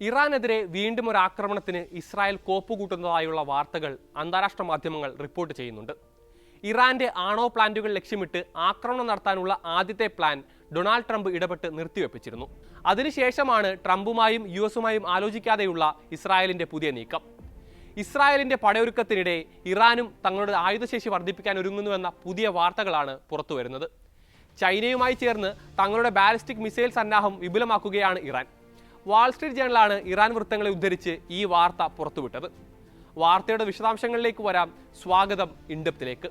ഇറാനെതിരെ വീണ്ടും ഒരു ആക്രമണത്തിന് ഇസ്രായേൽ കോപ്പുകൂട്ടുന്നതായുള്ള വാർത്തകൾ അന്താരാഷ്ട്ര മാധ്യമങ്ങൾ റിപ്പോർട്ട് ചെയ്യുന്നുണ്ട്. ഇറാന്റെ ആണോ പ്ലാന്റുകൾ ലക്ഷ്യമിട്ട് ആക്രമണം നടത്താനുള്ള ആദ്യത്തെ പ്ലാൻ ഡൊണാൾഡ് ട്രംപ് ഇടപെട്ട് നിർത്തിവെപ്പിച്ചിരുന്നു. അതിനുശേഷമാണ് ട്രംപുമായും യു എസുമായും ആലോചിക്കാതെയുള്ള ഇസ്രായേലിന്റെ പുതിയ നീക്കം. ഇസ്രായേലിന്റെ പടയൊരുക്കത്തിനിടെ ഇറാനും തങ്ങളുടെ ആയുധശേഷി വർദ്ധിപ്പിക്കാൻ ഒരുങ്ങുന്നുവെന്ന പുതിയ വാർത്തകളാണ് പുറത്തുവരുന്നത്. ചൈനയുമായി ചേർന്ന് തങ്ങളുടെ ബാലിസ്റ്റിക് മിസൈൽ സന്നാഹം വിപുലമാക്കുകയാണ് ഇറാൻ. വാൾസ്ട്രീറ്റ് ജേണലാണ് ഇറാൻ വൃത്തങ്ങളെ ഉദ്ധരിച്ച് ഈ വാർത്ത പുറത്തുവിട്ടത്. വാർത്തയുടെ വിശദാംശങ്ങളിലേക്ക് വരാം. സ്വാഗതം ഇൻഡപ്തിലേക്ക്.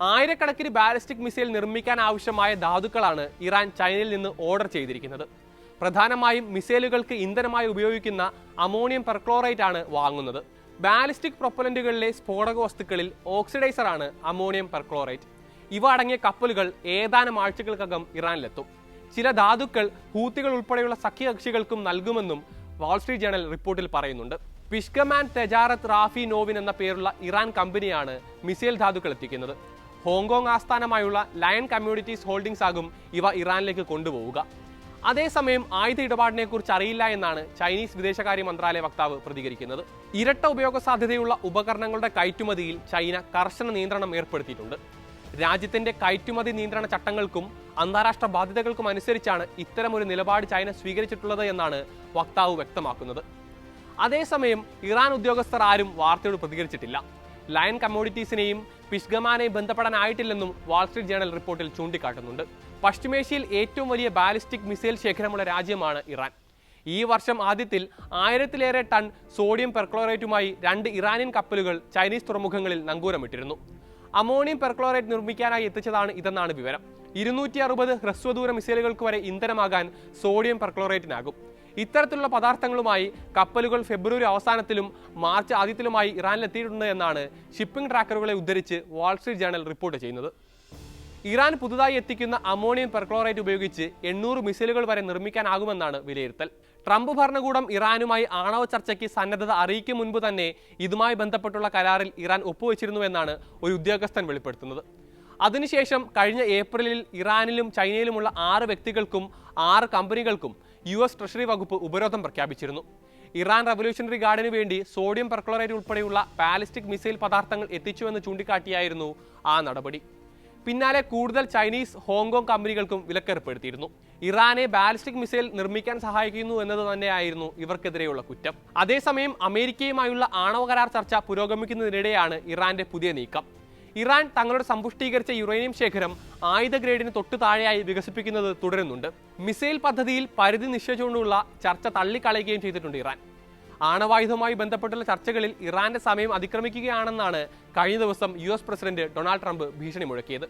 ആയിരക്കണക്കിന് ബാലിസ്റ്റിക് മിസൈൽ നിർമ്മിക്കാൻ ആവശ്യമായ ധാതുക്കളാണ് ഇറാൻ ചൈനയിൽ നിന്ന് ഓർഡർ ചെയ്തിരിക്കുന്നത്. പ്രധാനമായും മിസൈലുകൾക്ക് ഇന്ധനമായി ഉപയോഗിക്കുന്ന അമോണിയം പെർക്ലോറൈറ്റ് ആണ് വാങ്ങുന്നത്. ബാലിസ്റ്റിക് പ്രൊപ്പലന്റുകളിലെ സ്ഫോടക വസ്തുക്കളിൽ ഓക്സിഡൈസറാണ് അമോണിയം പെർക്ലോറൈറ്റ്. ഇവ അടങ്ങിയ കപ്പലുകൾ ഏതാനും ആഴ്ചകൾക്കകം ഇറാനിലെത്തും. ചില ധാതുക്കൾ ഹൂത്തികൾ ഉൾപ്പെടെയുള്ള സഖ്യകക്ഷികൾക്കും നൽകുമെന്നും വാൾസ്ട്രീറ്റ് ജേണൽ റിപ്പോർട്ടിൽ പറയുന്നുണ്ട്. പിഷ്കമാൻ തെജാറത്ത് റാഫി നോവിൻ എന്ന പേരുള്ള ഇറാൻ കമ്പനിയാണ് മിസൈൽ ധാതുക്കൾ എത്തിക്കുന്നത്. ഹോങ്കോങ് ആസ്ഥാനമായുള്ള ലയൺ കമ്മ്യൂണിറ്റീസ് ഹോൾഡിംഗ്സ് ആകും ഇവ ഇറാനിലേക്ക് കൊണ്ടുപോവുക. അതേസമയം ആയുധ ഇടപാടിനെ കുറിച്ച് അറിയില്ല എന്നാണ് ചൈനീസ് വിദേശകാര്യ മന്ത്രാലയ വക്താവ് പ്രതികരിക്കുന്നത്. ഇരട്ട ഉപയോഗ സാധ്യതയുള്ള ഉപകരണങ്ങളുടെ കയറ്റുമതിയിൽ ചൈന കർശന നിയന്ത്രണം ഏർപ്പെടുത്തിയിട്ടുണ്ട്. രാജ്യത്തിന്റെ കയറ്റുമതി നിയന്ത്രണ ചട്ടങ്ങൾക്കും അന്താരാഷ്ട്ര ബാധ്യതകൾക്കും അനുസരിച്ചാണ് ഇത്തരമൊരു നിലപാട് ചൈന സ്വീകരിച്ചിട്ടുള്ളത് എന്നാണ് വക്താവ് വ്യക്തമാക്കുന്നത്. അതേസമയം ഇറാൻ ഉദ്യോഗസ്ഥർ ആരും വാർത്തയോട് പ്രതികരിച്ചിട്ടില്ല. ലയൺ കമ്മോഡിറ്റീസിനെയും പിഷ്ഗമാനെയും ബന്ധപ്പെടാനായിട്ടില്ലെന്നും വാൾസ്ട്രീറ്റ് ജേണൽ റിപ്പോർട്ടിൽ ചൂണ്ടിക്കാട്ടുന്നുണ്ട്. പശ്ചിമേഷ്യയിൽ ഏറ്റവും വലിയ ബാലിസ്റ്റിക് മിസൈൽ ശേഖരമുള്ള രാജ്യമാണ് ഇറാൻ. ഈ വർഷം ആദ്യത്തിൽ ആയിരത്തിലേറെ ടൺ സോഡിയം പെർക്ലോറേറ്റുമായി രണ്ട് ഇറാനിയൻ കപ്പലുകൾ ചൈനീസ് തുറമുഖങ്ങളിൽ നങ്കൂരമിട്ടിരുന്നു. അമോണിയം പെർക്ലോറേറ്റ് നിർമ്മിക്കാനായി എത്തിച്ചതാണ് ഇതെന്നാണ് വിവരം. ഇരുന്നൂറ്റി അറുപത് ഹ്രസ്വദൂര മിസൈലുകൾക്ക് വരെ ഇന്ധനമാകാൻ സോഡിയം പെർക്ലോറേറ്റിനാകും. ഇത്തരത്തിലുള്ള പദാർത്ഥങ്ങളുമായി കപ്പലുകൾ ഫെബ്രുവരി അവസാനത്തിലും മാർച്ച് ആദ്യത്തിലുമായി ഇറാനിലെത്തിയിട്ടുണ്ട് എന്നാണ് ഷിപ്പിംഗ് ട്രാക്കറുകളെ ഉദ്ധരിച്ച് വാൾസ്ട്രീറ്റ് ജേണൽ റിപ്പോർട്ട് ചെയ്യുന്നത്. ഇറാൻ പുതുതായി എത്തിക്കുന്ന അമോണിയം പെർക്ലോറേറ്റ് ഉപയോഗിച്ച് എണ്ണൂറ് മിസൈലുകൾ വരെ നിർമ്മിക്കാനാകുമെന്നാണ് വിലയിരുത്തൽ. ട്രംപ് ഭരണകൂടം ഇറാനുമായി ആണവ ചർച്ചയ്ക്ക് സന്നദ്ധത അറിയിക്കും മുൻപ് തന്നെ ഇതുമായി ബന്ധപ്പെട്ടുള്ള കരാറിൽ ഇറാൻ ഒപ്പുവെച്ചിരുന്നുവെന്നാണ് ഒരു ഉദ്യോഗസ്ഥൻ വെളിപ്പെടുത്തുന്നത്. അതിനുശേഷം കഴിഞ്ഞ ഏപ്രിലിൽ ഇറാനിലും ചൈനയിലുമുള്ള ആറ് വ്യക്തികൾക്കും ആറ് കമ്പനികൾക്കും യു എസ് ട്രഷറി വകുപ്പ് ഉപരോധം പ്രഖ്യാപിച്ചിരുന്നു. ഇറാൻ റവല്യൂഷണറി ഗാർഡിന് വേണ്ടി സോഡിയം പെർക്ലോറേറ്റ് ഉൾപ്പെടെയുള്ള പാലിസ്റ്റിക് മിസൈൽ പദാർത്ഥങ്ങൾ എത്തിച്ചുവെന്ന് ചൂണ്ടിക്കാട്ടിയായിരുന്നു ആ നടപടി. പിന്നാലെ കൂടുതൽ ചൈനീസ് ഹോങ്കോങ് കമ്പനികൾക്കും വിലക്കേർപ്പെടുത്തിയിരുന്നു. ഇറാനെ ബാലിസ്റ്റിക് മിസൈൽ നിർമ്മിക്കാൻ സഹായിക്കുന്നു എന്നത് തന്നെയായിരുന്നു ഇവർക്കെതിരെയുള്ള കുറ്റം. അതേസമയം അമേരിക്കയുമായുള്ള ആണവ കരാർ ചർച്ച പുരോഗമിക്കുന്നതിനിടെയാണ് ഇറാന്റെ പുതിയ നീക്കം. ഇറാൻ തങ്ങളുടെ സമ്പുഷ്ടീകരിച്ച യുറേനിയം ശേഖരം ആയുധ ഗ്രേഡിന് തൊട്ടു താഴെയായി വികസിപ്പിക്കുന്നത് തുടരുന്നുണ്ട്. മിസൈൽ പദ്ധതിയിൽ പരിധി നിശ്ചയിച്ചുകൊണ്ടുള്ള ചർച്ച തള്ളിക്കളയുകയും ചെയ്തിട്ടുണ്ട് ഇറാൻ. ആണവായുധവുമായി ബന്ധപ്പെട്ടുള്ള ചർച്ചകളിൽ ഇറാന്റെ സമയം അതിക്രമിക്കുകയാണെന്നാണ് കഴിഞ്ഞ ദിവസം യു പ്രസിഡന്റ് ഡൊണാൾഡ് ട്രംപ് ഭീഷണി മുഴക്കിയത്.